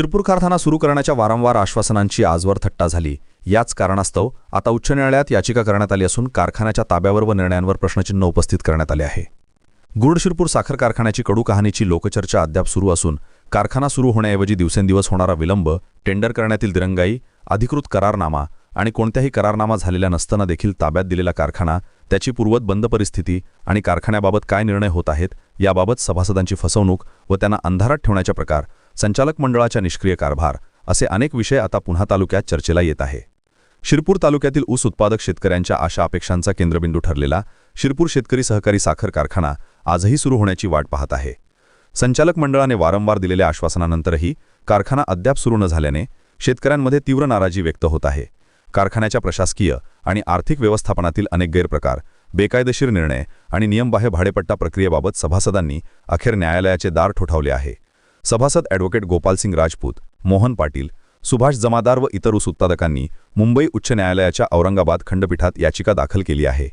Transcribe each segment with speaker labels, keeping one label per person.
Speaker 1: शिरपूर कारखाना सुरू करण्याच्या वारंवार आश्वासनांची आजवर थट्टा झाली. याच कारणास्तव आता उच्च न्यायालयात याचिका करण्यात आली असून कारखान्याच्या ताब्यावर व निर्णयांवर प्रश्नचिन्ह उपस्थित करण्यात आले आहे. गुड शिरपूर साखर कारखान्याची कडू कहाणीची लोकचर्चा अद्याप सुरू असून कारखाना सुरू होण्याऐवजी दिवसेंदिवस होणारा विलंब टेंडर करण्यातील दिरंगाई अधिकृत करारनामा आणि कोणत्याही करारनामा झालेला नसताना देखील ताब्यात दिलेला कारखाना त्याची पूर्वत बंद परिस्थिती आणि कारखान्याबाबत काय निर्णय होत आहेत याबाबत सभासदांची फसवणूक व त्यांना अंधारात ठेवण्याच्या प्रकार संचालक मंडळाच्या निष्क्रिय कारभार असे अनेक विषय आता पुन्हा तालुक्यात चर्चेला येत आहे. शिरपूर तालुक्यातील ऊस उत्पादक शेतकऱ्यांच्या आशा अपेक्षांचा केंद्रबिंदू ठरलेला शिरपूर शेतकरी सहकारी साखर कारखाना आजही सुरू होण्याची वाट पाहत आहे. संचालक मंडळाने वारंवार दिलेल्या आश्वासनानंतरही कारखाना अद्याप सुरू न झाल्याने शेतकऱ्यांमध्ये तीव्र नाराजी व्यक्त होत आहे. कारखान्याच्या प्रशासकीय आणि आर्थिक व्यवस्थापनातील अनेक गैरप्रकार बेकायदेशीर निर्णय आणि नियमबाह्य भाडेपट्टा प्रक्रियेबाबत सभासदांनी अखेर न्यायालयाचे दार ठोठावले आहे. सभासद ॲडव्होकेट गोपालसिंग राजपूत मोहन पाटील सुभाष जमादार व इतर ऊस उत्पादकांनी मुंबई उच्च न्यायालयाच्या औरंगाबाद खंडपीठात याचिका दाखल केली आहे.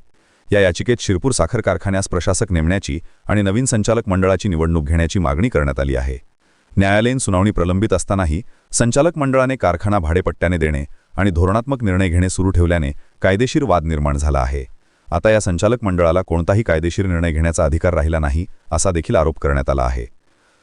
Speaker 1: या याचिकेत शिरपूर साखर कारखान्यास प्रशासक नेमण्याची आणि नवीन संचालक मंडळाची निवडणूक घेण्याची मागणी करण्यात आली आहे. न्यायालयीन सुनावणी प्रलंबित असतानाही संचालक मंडळाने कारखाना भाडेपट्ट्याने देणे आणि धोरणात्मक निर्णय घेणे सुरू ठेवल्याने कायदेशीर वाद निर्माण झाला आहे. आता या संचालक मंडळाला कोणताही कायदेशीर निर्णय घेण्याचा अधिकार राहिला नाही असा देखील आरोप करण्यात आला आहे.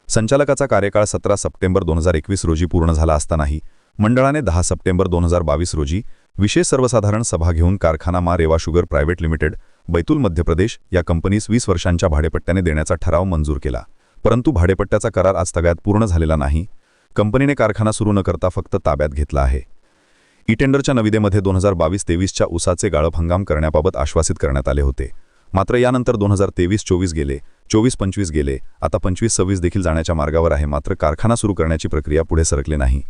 Speaker 1: संचालकाचा कार्यकाळ सतरा सप्टेंबर दोन हजार एकवीस रोजी पूर्ण झाला असतानाही मंडळाने दहा सप्टेंबर दोन हजार बावीस रोजी विशेष सर्वसाधारण सभा घेऊन कारखाना मा Rewa sugar private limited Betul Madhya Pradesh या कंपनीस वीस वर्षांच्या भाडेपट्ट्याने देण्याचा ठराव मंजूर केला. परंतु भाडेपट्ट्याचा करार आज तगायत पूर्ण झालेला नाही. कंपनीने कारखाना सुरू न करता फक्त ताब्यात घेतला आहे. ई टेंडरच्या नविदेमध्ये दोन हजार बावीस तेवीसच्या उसाचे गाळप हंगाम करण्याबाबत आश्वासित करण्यात आले होते. मात्र यानंतर दोन हजार तेवीस चोवीस गेले चोवीस पंचवीस गेले. आता पंचवीस सव्वीस देखील जाण्याच्या मार्गावर आहे. मात्र कारखाना सुरू करण्याची प्रक्रिया पुढे सरकले नाही.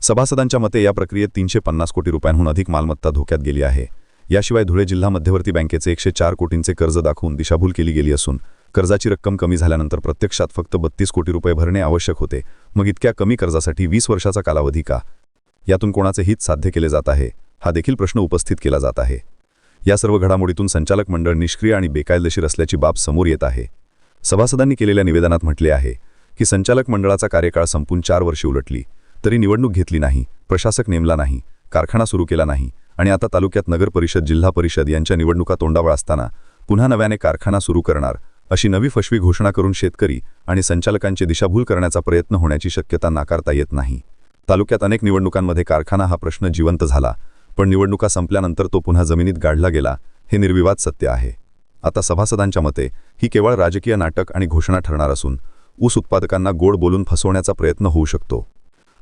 Speaker 1: सभासदांच्या मते या प्रक्रियेत तीनशे पन्नास कोटी रुपयांहून अधिक मालमत्ता धोक्यात गेली आहे. याशिवाय धुळे जिल्हा मध्यवर्ती बँकेचे एकशे चार कोटींचे कर्ज दाखवून दिशाभूल केली गेली असून कर्जाची रक्कम कमी झाल्यानंतर प्रत्यक्षात फक्त बत्तीस कोटी रुपये भरणे आवश्यक होते. मग इतक्या कमी कर्जासाठी वीस वर्षाचा कालावधी का? यातून कोणाचे हित साध्य केले जात आहे. हा देखील प्रश्न उपस्थित केला जात आहे. या सर्व घडामोडीतून संचालक मंडळ निष्क्रिय आणि बेकायदेशीर असल्याची बाब समोर येत आहे. सभासदांनी केलेल्या निवेदनात म्हटले आहे की संचालक मंडळाचा कार्यकाळ संपून चार वर्षे उलटली तरी निवडणूक घेतली नाही प्रशासक नेमला नाही कारखाना सुरू केला नाही आणि आता तालुक्यात नगर परिषद जिल्हा परिषद यांच्या निवडणुका तोंडावर असताना पुन्हा नव्याने कारखाना सुरू करणार अशी नवी फशवी घोषणा करून शेतकरी आणि संचालकांची दिशाभूल करण्याचा प्रयत्न होण्याची शक्यता नाकारता येत नाही. तालुक्यात अनेक निवडणुकांमध्ये कारखाना हा प्रश्न जिवंत झाला पण निवडणुका संपल्यानंतर तो पुन्हा जमिनीत गाडला गेला हे निर्विवाद सत्य आहे. आता सभासदांच्या मते ही केवळ राजकीय नाटक आणि घोषणा ठरणार असून ऊस उत्पादकांना गोड बोलून फसवण्याचा प्रयत्न होऊ शकतो.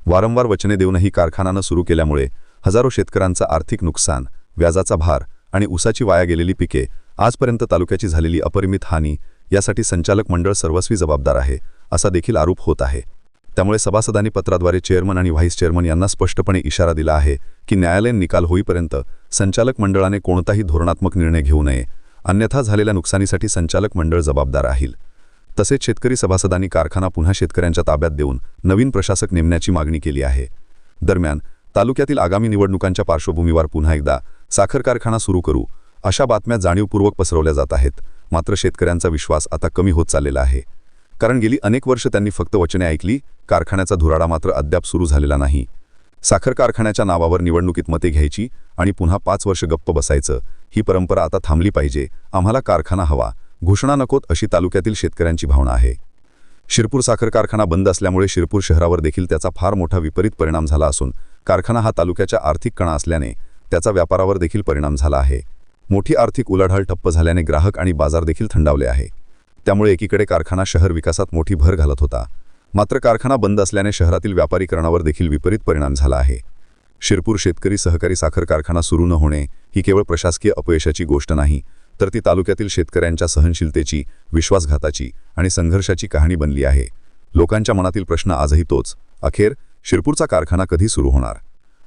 Speaker 1: वारंवार वचने देऊनही कारखानानं सुरू केल्यामुळे हजारो शेतकऱ्यांचं आर्थिक नुकसान व्याजाचा भार आणि ऊसाची वाया गेलेली पिके आजपर्यंत तालुक्याची झालेली अपरिमित हानी यासाठी संचालक मंडळ सर्वस्वी जबाबदार आहे असा देखील आरोप होत आहे. त्यामुळे सभासदांनी पत्राद्वारे चेअरमन आणि व्हाईस चेअरमन यांना स्पष्टपणे इशारा दिला आहे की न्यायालयीन निकाल होईपर्यंत संचालक मंडळाने कोणताही धोरणात्मक निर्णय घेऊ नये. अन्यथा झालेल्या नुकसानीसाठी संचालक मंडळ जबाबदार राहील. तसेच शेतकरी सभासदांनी कारखाना पुन्हा शेतकऱ्यांच्या ताब्यात देऊन नवीन प्रशासक नेमण्याची मागणी केली आहे. दरम्यान तालुक्यातील आगामी निवडणुकांच्या पार्श्वभूमीवर पुन्हा एकदा साखर कारखाना सुरू करू अशा बातम्या जाणीवपूर्वक पसरवल्या जात आहेत. मात्र शेतकऱ्यांचा विश्वास आता कमी होत चाललेला आहे. कारण गेली अनेक वर्ष त्यांनी फक्त वचने ऐकली कारखान्याचा धुराडा मात्र अद्याप सुरू झालेला नाही. साखर कारखान्याच्या नावावर निवडणुकीत मते घ्यायची आणि पुन्हा पाच वर्ष गप्प बसायचं ही परंपरा आता थांबली पाहिजे आम्हाला कारखाना हवा घोषणा नकोत अशी तालुक्यातील शेतकऱ्यांची भावना आहे. शिरपूर साखर कारखाना बंद असल्यामुळे शिरपूर शहरावर देखील त्याचा फार मोठा विपरीत परिणाम झाला असून कारखाना हा तालुक्याच्या आर्थिक कणा असल्याने त्याचा व्यापारावर देखील परिणाम झाला आहे. मोठी आर्थिक उलाढाल ठप्प झाल्याने ग्राहक आणि बाजार देखील थंडावले आहे. त्यामुळे एकीकडे कारखाना शहर विकासात मोठी भर घालत होता. मात्र कारखाना बंद असल्याने शहरातील व्यापारीकरणावर देखील विपरीत परिणाम झाला आहे. शिरपूर शेतकरी सहकारी साखर कारखाना सुरू न होणे ही केवळ प्रशासकीय अपयशाची गोष्ट नाही तर ती तालुक्यातील शेतकऱ्यांच्या सहनशीलतेची विश्वासघाताची आणि संघर्षाची कहाणी बनली आहे. लोकांच्या मनातील प्रश्न आजही तोच. अखेर शिरपूरचा कारखाना कधी सुरू होणार?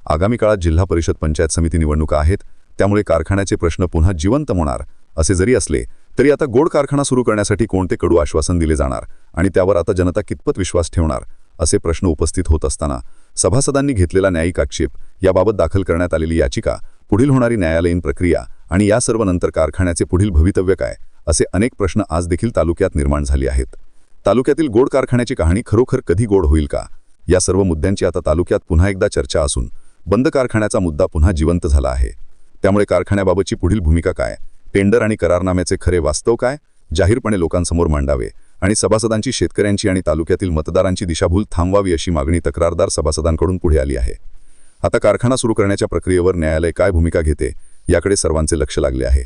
Speaker 1: आगामी काळात जिल्हा परिषद पंचायत समिती निवडणुका आहेत त्यामुळे कारखान्याचे प्रश्न पुन्हा जिवंत होणार असे जरी असले तरी आता गोड कारखाना सुरू करण्यासाठी कोणते कडू आश्वासन दिले जाणार आणि त्यावर आता जनता कितपत विश्वास ठेवणार असे प्रश्न उपस्थित होत असताना सभासदांनी घेतलेला न्यायिक आक्षेप याबाबत दाखल करण्यात आलेली याचिका पुढील होणारी न्यायालयीन प्रक्रिया आणि या सर्व नंतर कारखान्याचे पुढील भवितव्य काय असे अनेक प्रश्न आज देखील तालुक्यात निर्माण झाले आहेत. तालुक्यातील गोड कारखान्याची कहाणी खरोखर कधी गोड होईल का?
Speaker 2: या सर्व मुद्द्यांची आता तालुक्यात पुन्हा एकदा चर्चा असून बंद कारखान्याचा मुद्दा पुन्हा जिवंत झाला आहे. त्यामुळे कारखान्याबाबतची पुढील भूमिका काय? टेंडर आणि करारनाम्याचे खरे वास्तव काय? जाहीरपणे लोकांसमोर मांडावे. आणि सभासदांची शेतकऱ्यांची आणि तालुक्यातील मतदारांची दिशाभूल थांबवावी अशी मागणी तक्रारदार सभासदांकडून पुढे आली आहे. आता कारखाना सुरू करण्याच्या प्रक्रियेवर न्यायालय काय भूमिका घेते याकडे सर्वांचे लक्ष लागले आहे.